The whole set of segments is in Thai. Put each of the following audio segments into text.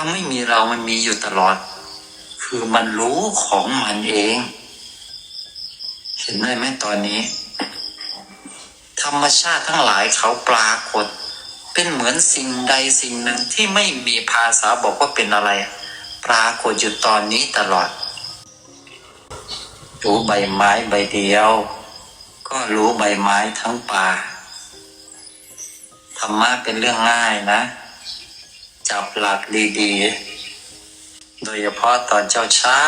ความไม่มีเรามันมีอยู่ตลอด คือมันรู้ของมันเอง เห็นได้ไหมตอนนี้ ธรรมชาติทั้งหลายเขาปรากฏ เป็นเหมือนสิ่งใดสิ่งหนึ่งที่ไม่มีภาษาบอกว่าเป็นอะไร ปรากฏอยู่ตอนนี้ตลอด รู้ใบไม้ใบเดียว ก็รู้ใบไม้ทั้งป่าธรรมะเป็นเรื่องง่ายนะ จับหลักดีๆ โดยเฉพาะตอนเช้าเช้า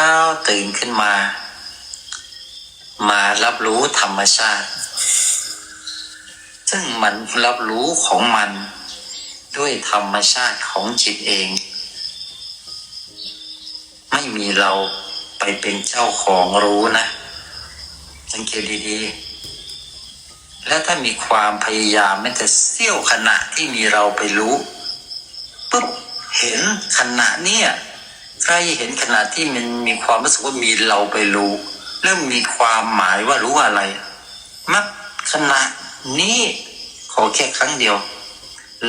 ตื่นขึ้นมา มารับรู้ธรรมชาติ ซึ่งมันรับรู้ของมันด้วยธรรมชาติของจิตเอง ไม่มีเราไปเป็นเจ้าของรู้นะ สังเกตดีๆ แล้วถ้ามีความพยายามแม้แต่เสี้ยวขณะที่มีเราไปรู้ เห็นขณะเนี้ยใครเห็นขณะที่มันมีความรู้สึกว่ามีเราไปรู้แล้วมีความหมายว่ารู้อะไร มักขณะนี้ขอแค่ครั้งเดียว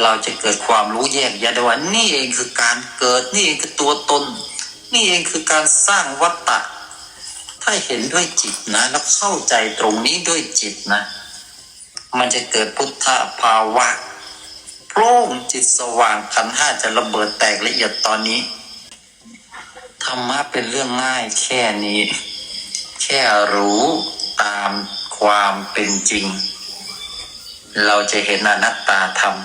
เราจะเกิดความรู้แยกแยะได้ว่านี่เองคือการเกิดนี่เองคือตัวตน นี่เองคือการสร้างวัตตะ ถ้าเห็นด้วยจิตนะ แล้วเข้าใจตรงนี้ด้วยจิตนะ มันจะเกิดพุทธภาวะ โปร่งจิตสว่างขันห้าจะระเบิดแตกละเอียดตอนนี้ธรรมะเป็นเรื่องง่ายแค่นี้ แค่รู้ตามความเป็นจริง เราจะเห็นอนัตตาธรรม